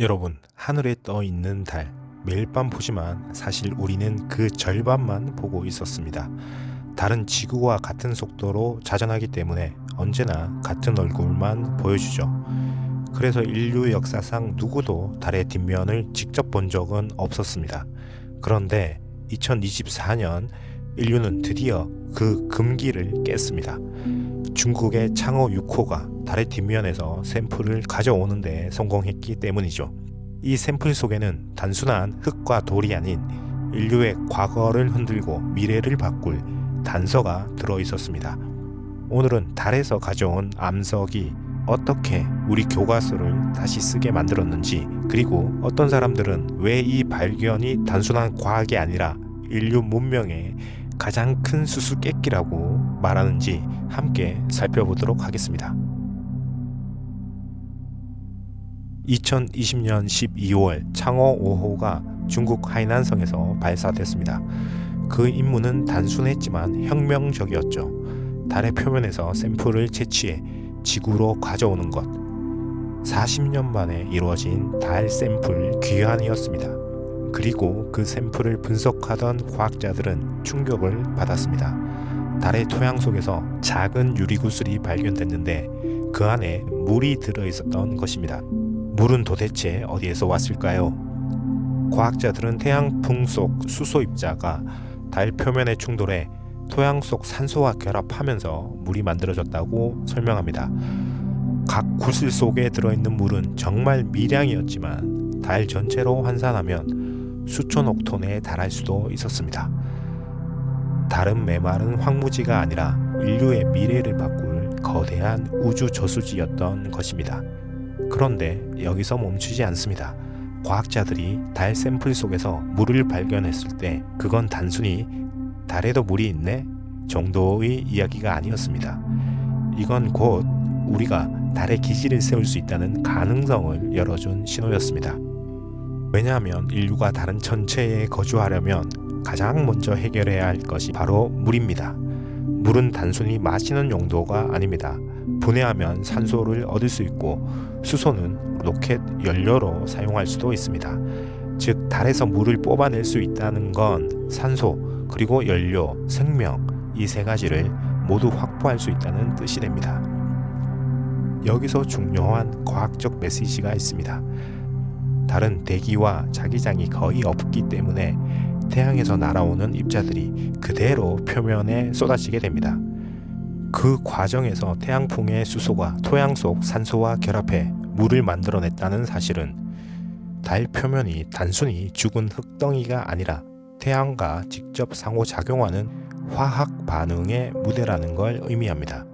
여러분, 하늘에 떠 있는 달. 매일 밤 보지만 사실 우리는 그 절반만 보고 있었습니다. 달은 지구와 같은 속도로 자전하기 때문에 언제나 같은 얼굴만 보여주죠. 그래서 인류 역사상 누구도 달의 뒷면을 직접 본 적은 없었습니다. 그런데 2024년 인류는 드디어 그 금기를 깼습니다. 중국의 창어 6호가 달의 뒷면에서 샘플을 가져오는데 성공했기 때문이죠. 이 샘플 속에는 단순한 흙과 돌이 아닌 인류의 과거를 흔들고 미래를 바꿀 단서가 들어 있었습니다. 오늘은 달에서 가져온 암석이 어떻게 우리 교과서를 다시 쓰게 만들었는지, 그리고 어떤 사람들은 왜 이 발견이 단순한 과학이 아니라 인류 문명의 가장 큰 수수께끼라고 말하는지 함께 살펴보도록 하겠습니다. 2020년 12월 창어 5호가 중국 하이난성에서 발사됐습니다. 그 임무는 단순했지만 혁명적이었죠. 달의 표면에서 샘플을 채취해 지구로 가져오는 것. 40년 만에 이루어진 달 샘플 귀환이었습니다. 그리고 그 샘플을 분석하던 과학자들은 충격을 받았습니다. 달의 토양 속에서 작은 유리구슬이 발견됐는데 그 안에 물이 들어 있었던 것입니다. 물은 도대체 어디에서 왔을까요? 과학자들은 태양풍 속 수소 입자가 달 표면에 충돌해 토양 속 산소와 결합하면서 물이 만들어졌다고 설명합니다. 각 구슬 속에 들어있는 물은 정말 미량이었지만 달 전체로 환산하면 수천억 톤에 달할 수도 있었습니다. 달은 메마른 황무지가 아니라 인류의 미래를 바꿀 거대한 우주 저수지였던 것입니다. 그런데 여기서 멈추지 않습니다. 과학자들이 달 샘플 속에서 물을 발견했을 때 그건 단순히 달에도 물이 있네 정도의 이야기가 아니었습니다. 이건 곧 우리가 달에 기지를 세울 수 있다는 가능성을 열어준 신호였습니다. 왜냐하면 인류가 다른 천체에 거주하려면 가장 먼저 해결해야 할 것이 바로 물입니다. 물은 단순히 마시는 용도가 아닙니다. 분해하면 산소를 얻을 수 있고 수소는 로켓 연료로 사용할 수도 있습니다. 즉 달에서 물을 뽑아낼 수 있다는 건 산소 그리고 연료, 생명 이 세 가지를 모두 확보할 수 있다는 뜻이 됩니다. 여기서 중요한 과학적 메시지가 있습니다. 달은 대기와 자기장이 거의 없기 때문에 태양에서 날아오는 입자들이 그대로 표면에 쏟아지게 됩니다. 그 과정에서 태양풍의 수소가 토양 속 산소와 결합해 물을 만들어냈다는 사실은 달 표면이 단순히 죽은 흙덩이가 아니라 태양과 직접 상호작용하는 화학 반응의 무대라는 걸 의미합니다.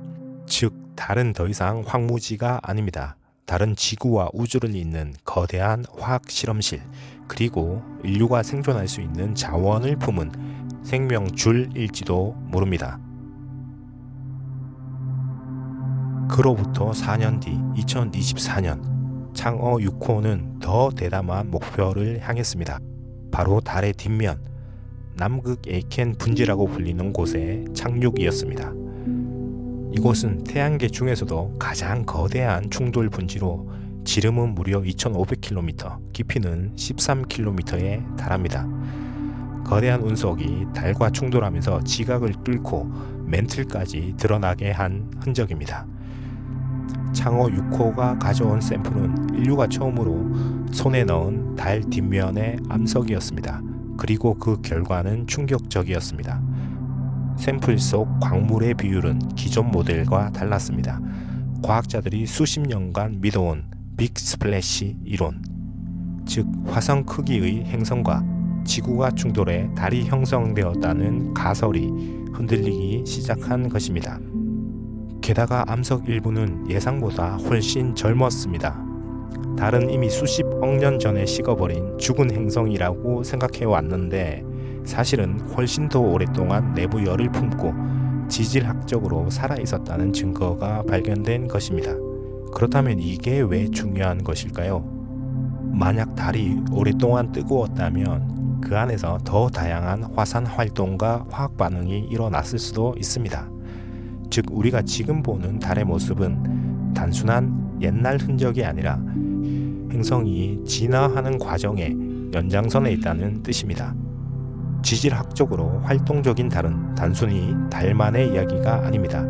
즉, 달은 더 이상 황무지가 아닙니다. 달은 지구와 우주를 잇는 거대한 화학 실험실, 그리고 인류가 생존할 수 있는 자원을 품은 생명줄일지도 모릅니다. 그로부터 4년 뒤 2024년 창어 6호는 더 대담한 목표를 향했습니다. 바로 달의 뒷면 남극 에이켄 분지라고 불리는 곳의 착륙이었습니다. 이곳은 태양계 중에서도 가장 거대한 충돌 분지로 지름은 무려 2,500km, 깊이는 13km에 달합니다. 거대한 운석이 달과 충돌하면서 지각을 뚫고 멘틀까지 드러나게 한 흔적입니다. 창어 6호가 가져온 샘플은 인류가 처음으로 손에 넣은 달 뒷면의 암석이었습니다. 그리고 그 결과는 충격적이었습니다. 샘플 속 광물의 비율은 기존 모델과 달랐습니다. 과학자들이 수십 년간 믿어온 빅 스플래시 이론, 즉 화성 크기의 행성과 지구가 충돌해 달이 형성되었다는 가설이 흔들리기 시작한 것입니다. 게다가 암석 일부는 예상보다 훨씬 젊었습니다. 달은 이미 수십 억 년 전에 식어버린 죽은 행성이라고 생각해 왔는데 사실은 훨씬 더 오랫동안 내부 열을 품고 지질학적으로 살아 있었다는 증거가 발견된 것입니다. 그렇다면 이게 왜 중요한 것일까요? 만약 달이 오랫동안 뜨거웠다면 그 안에서 더 다양한 화산 활동과 화학 반응이 일어났을 수도 있습니다. 즉 우리가 지금 보는 달의 모습은 단순한 옛날 흔적이 아니라 행성이 진화하는 과정의 연장선에 있다는 뜻입니다. 지질학적으로 활동적인 달은 단순히 달만의 이야기가 아닙니다.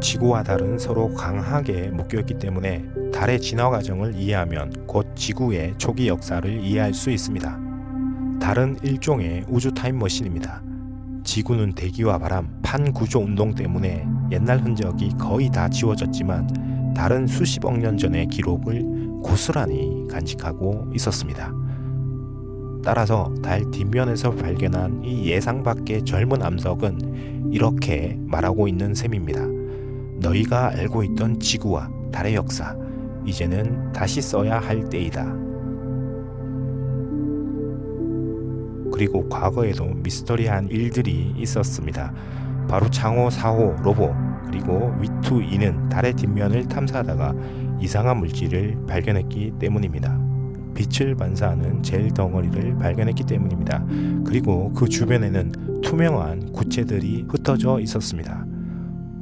지구와 달은 서로 강하게 묶여있기 때문에 달의 진화 과정을 이해하면 곧 지구의 초기 역사를 이해할 수 있습니다. 달은 일종의 우주 타임머신입니다. 지구는 대기와 바람, 판 구조 운동 때문에 옛날 흔적이 거의 다 지워졌지만 달은 수십억 년 전의 기록을 고스란히 간직하고 있었습니다. 따라서 달 뒷면에서 발견한 이 예상 밖의 젊은 암석은 이렇게 말하고 있는 셈입니다. 너희가 알고 있던 지구와 달의 역사, 이제는 다시 써야 할 때이다. 그리고 과거에도 미스터리한 일들이 있었습니다. 바로 창호 4호 로보 그리고 위투 2는 달의 뒷면을 탐사하다가 이상한 물질을 발견했기 때문입니다. 빛을 반사하는 젤 덩어리를 발견했기 때문입니다. 그리고 그 주변에는 투명한 구체들이 흩어져 있었습니다.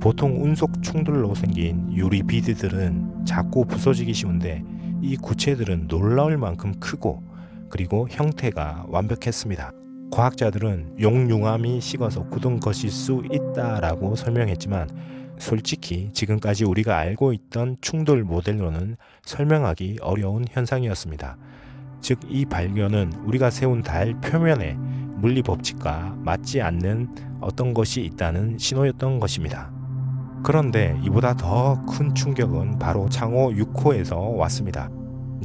보통 운석 충돌로 생긴 유리 비드들은 작고 부서지기 쉬운데 이 구체들은 놀라울 만큼 크고 그리고 형태가 완벽했습니다. 과학자들은 용융암이 식어서 굳은 것일 수 있다라고 설명했지만 솔직히 지금까지 우리가 알고 있던 충돌 모델로는 설명하기 어려운 현상이었습니다. 즉, 이 발견은 우리가 세운 달 표면에 물리 법칙과 맞지 않는 어떤 것이 있다는 신호였던 것입니다. 그런데 이보다 더 큰 충격은 바로 창호 6호에서 왔습니다.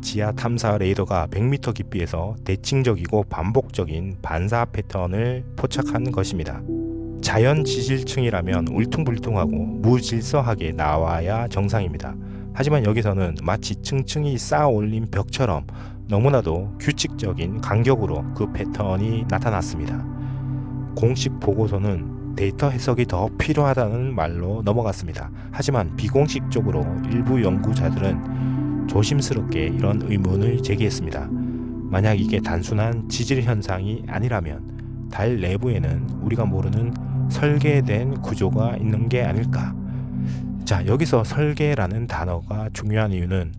지하 탐사 레이더가 100m 깊이에서 대칭적이고 반복적인 반사 패턴을 포착한 것입니다. 자연 지질층이라면 울퉁불퉁하고 무질서하게 나와야 정상입니다. 하지만 여기서는 마치 층층이 쌓아 올린 벽처럼 너무나도 규칙적인 간격으로 그 패턴이 나타났습니다. 공식 보고서는 데이터 해석이 더 필요하다는 말로 넘어갔습니다. 하지만 비공식적으로 일부 연구자들은 조심스럽게 이런 의문을 제기했습니다. 만약 이게 단순한 지질 현상이 아니라면 달 내부에는 우리가 모르는 설계된 구조가 있는 게 아닐까. 자, 여기서 설계라는 단어가 중요한 이유는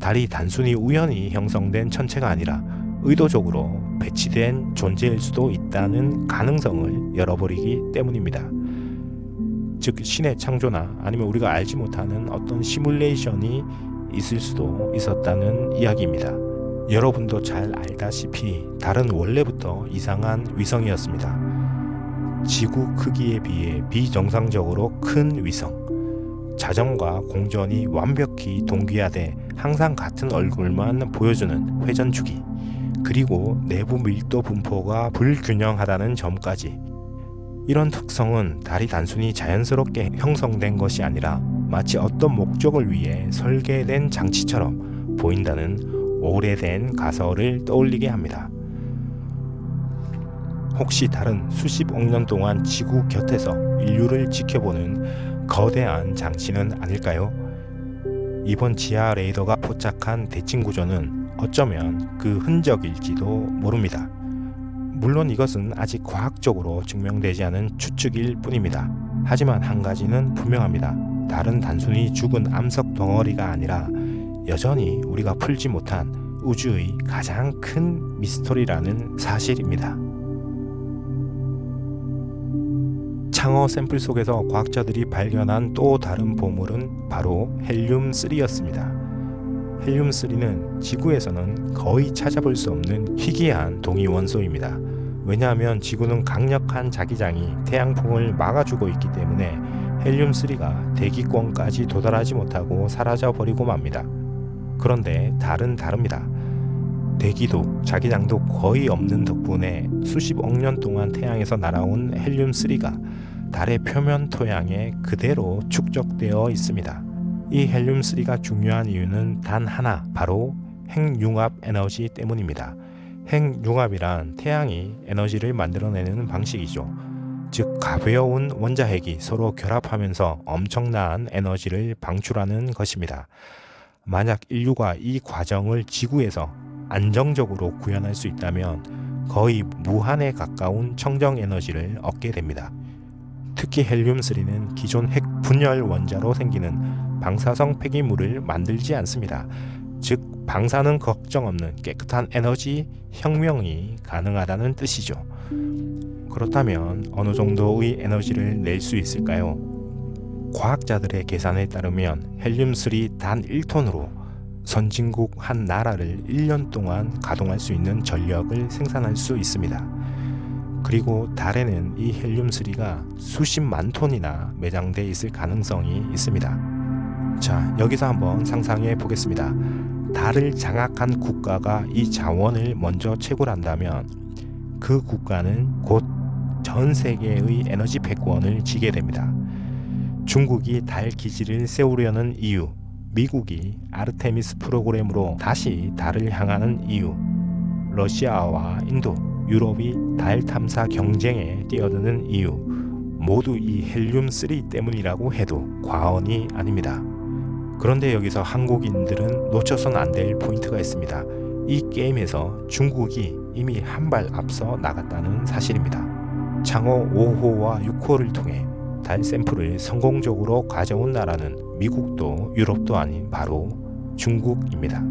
달이 단순히 우연히 형성된 천체가 아니라 의도적으로 배치된 존재일 수도 있다는 가능성을 열어버리기 때문입니다. 즉, 신의 창조나 아니면 우리가 알지 못하는 어떤 시뮬레이션이 있을 수도 있었다는 이야기입니다. 여러분도 잘 알다시피 달은 원래부터 이상한 위성이었습니다. 지구 크기에 비해 비정상적으로 큰 위성. 자전과 공전이 완벽히 동기화돼 항상 같은 얼굴만 보여주는 회전 주기. 그리고 내부 밀도 분포가 불균형하다는 점까지. 이런 특성은 달이 단순히 자연스럽게 형성된 것이 아니라 마치 어떤 목적을 위해 설계된 장치처럼 보인다는 오래된 가설을 떠올리게 합니다. 혹시 다른 수십억 년 동안 지구 곁에서 인류를 지켜보는 거대한 장치는 아닐까요? 이번 지하 레이더가 포착한 대칭 구조는 어쩌면 그 흔적일지도 모릅니다. 물론 이것은 아직 과학적으로 증명되지 않은 추측일 뿐입니다. 하지만 한 가지는 분명합니다. 달은 단순히 죽은 암석 덩어리가 아니라 여전히 우리가 풀지 못한 우주의 가장 큰 미스터리라는 사실입니다. 창어 샘플 속에서 과학자들이 발견한 또 다른 보물은 바로 헬륨3였습니다. 헬륨3는 지구에서는 거의 찾아볼 수 없는 희귀한 동위 원소입니다. 왜냐하면 지구는 강력한 자기장이 태양풍을 막아주고 있기 때문에 헬륨3가 대기권까지 도달하지 못하고 사라져 버리고 맙니다. 그런데 달은 다릅니다. 대기도 자기장도 거의 없는 덕분에 수십억 년 동안 태양에서 날아온 헬륨3가 달의 표면 토양에 그대로 축적되어 있습니다. 이 헬륨3가 중요한 이유는 단 하나, 바로 핵융합 에너지 때문입니다. 핵융합이란 태양이 에너지를 만들어내는 방식이죠. 즉, 가벼운 원자핵이 서로 결합하면서 엄청난 에너지를 방출하는 것입니다. 만약 인류가 이 과정을 지구에서 안정적으로 구현할 수 있다면 거의 무한에 가까운 청정 에너지를 얻게 됩니다. 특히 헬륨3는 기존 핵 분열 원자로 생기는 방사성 폐기물을 만들지 않습니다. 즉 방사능 걱정 없는 깨끗한 에너지 혁명이 가능하다는 뜻이죠. 그렇다면 어느 정도의 에너지를 낼 수 있을까요? 과학자들의 계산에 따르면 헬륨3 단 1톤으로 선진국 한 나라를 1년 동안 가동할 수 있는 전력을 생산할 수 있습니다. 그리고 달에는 이 헬륨3가 수십만 톤이나 매장돼 있을 가능성이 있습니다. 자, 여기서 한번 상상해 보겠습니다. 달을 장악한 국가가 이 자원을 먼저 채굴한다면 그 국가는 곧 전 세계의 에너지 패권을 지게 됩니다. 중국이 달 기지를 세우려는 이유, 미국이 아르테미스 프로그램으로 다시 달을 향하는 이유, 러시아와 인도, 유럽이 달 탐사 경쟁에 뛰어드는 이유, 모두 이 헬륨3 때문이라고 해도 과언이 아닙니다. 그런데 여기서 한국인들은 놓쳐선 안 될 포인트가 있습니다. 이 게임에서 중국이 이미 한 발 앞서 나갔다는 사실입니다. 창호 5호와 6호를 통해 달 샘플을 성공적으로 가져온 나라는 미국도 유럽도 아닌 바로 중국입니다.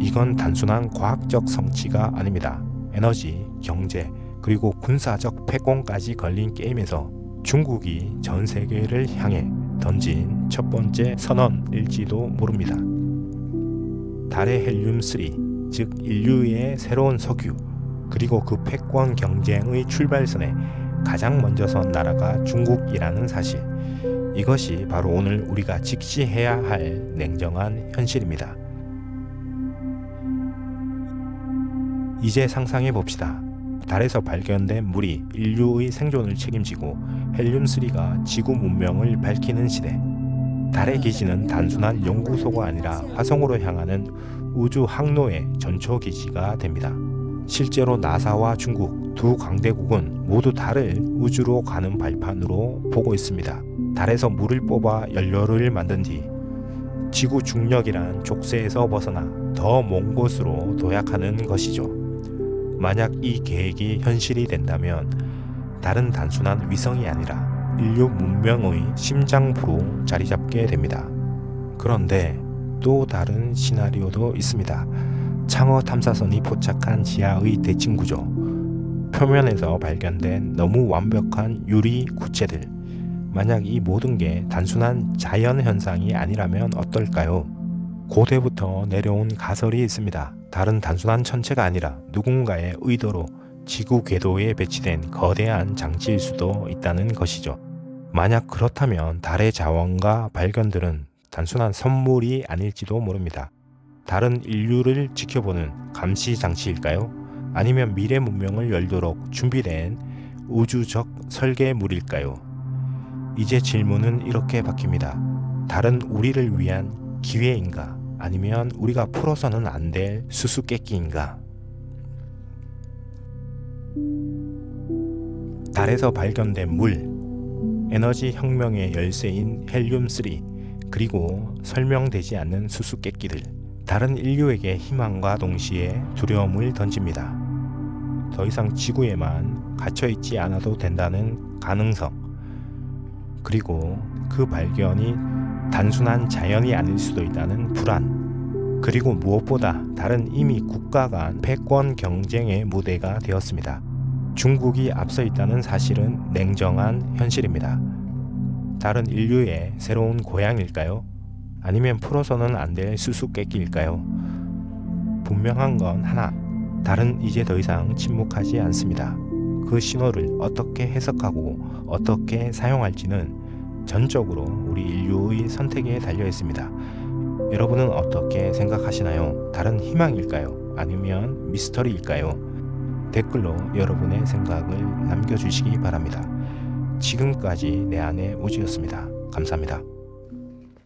이건 단순한 과학적 성취가 아닙니다. 에너지, 경제, 그리고 군사적 패권까지 걸린 게임에서 중국이 전 세계를 향해 던진 첫 번째 선언일지도 모릅니다. 달의 헬륨3, 즉 인류의 새로운 석유, 그리고 그 패권 경쟁의 출발선에 가장 먼저 선 나라가 중국이라는 사실. 이것이 바로 오늘 우리가 직시해야 할 냉정한 현실입니다. 이제 상상해 봅시다. 달에서 발견된 물이 인류의 생존을 책임지고 헬륨3가 지구 문명을 밝히는 시대. 달의 기지는 단순한 연구소가 아니라 화성으로 향하는 우주 항로의 전초 기지가 됩니다. 실제로 나사와 중국 두 강대국은 모두 달을 우주로 가는 발판으로 보고 있습니다. 달에서 물을 뽑아 연료를 만든 뒤 지구 중력이란 족쇄에서 벗어나 더 먼 곳으로 도약하는 것이죠. 만약 이 계획이 현실이 된다면 달은 단순한 위성이 아니라 인류 문명의 심장부로 자리 잡게 됩니다. 그런데 또 다른 시나리오도 있습니다. 창어 탐사선이 포착한 지하의 대칭 구조, 표면에서 발견된 너무 완벽한 유리 구체들. 만약 이 모든 게 단순한 자연 현상이 아니라면 어떨까요? 고대부터 내려온 가설이 있습니다. 다른 단순한 천체가 아니라 누군가의 의도로 지구 궤도에 배치된 거대한 장치일 수도 있다는 것이죠. 만약 그렇다면 달의 자원과 발견들은 단순한 선물이 아닐지도 모릅니다. 다른 인류를 지켜보는 감시 장치일까요? 아니면 미래 문명을 열도록 준비된 우주적 설계물일까요? 이제 질문은 이렇게 바뀝니다. 다른 우리를 위한 기회인가? 아니면 우리가 풀어서는 안 될 수수께끼인가? 달에서 발견된 물, 에너지 혁명의 열쇠인 헬륨3, 그리고 설명되지 않는 수수께끼들. 다른 인류에게 희망과 동시에 두려움을 던집니다. 더 이상 지구에만 갇혀 있지 않아도 된다는 가능성, 그리고 그 발견이 단순한 자연이 아닐 수도 있다는 불안, 그리고 무엇보다 다른 이미 국가 간 패권 경쟁의 무대가 되었습니다. 중국이 앞서 있다는 사실은 냉정한 현실입니다. 다른 인류의 새로운 고향일까요? 아니면 풀어서는 안 될 수수께끼일까요? 분명한 건 하나. 달은 이제 더 이상 침묵하지 않습니다. 그 신호를 어떻게 해석하고 어떻게 사용할지는 전적으로 우리 인류의 선택에 달려 있습니다. 여러분은 어떻게 생각하시나요? 다른 희망일까요? 아니면 미스터리일까요? 댓글로 여러분의 생각을 남겨주시기 바랍니다. 지금까지 내 안의 우주였습니다. 감사합니다.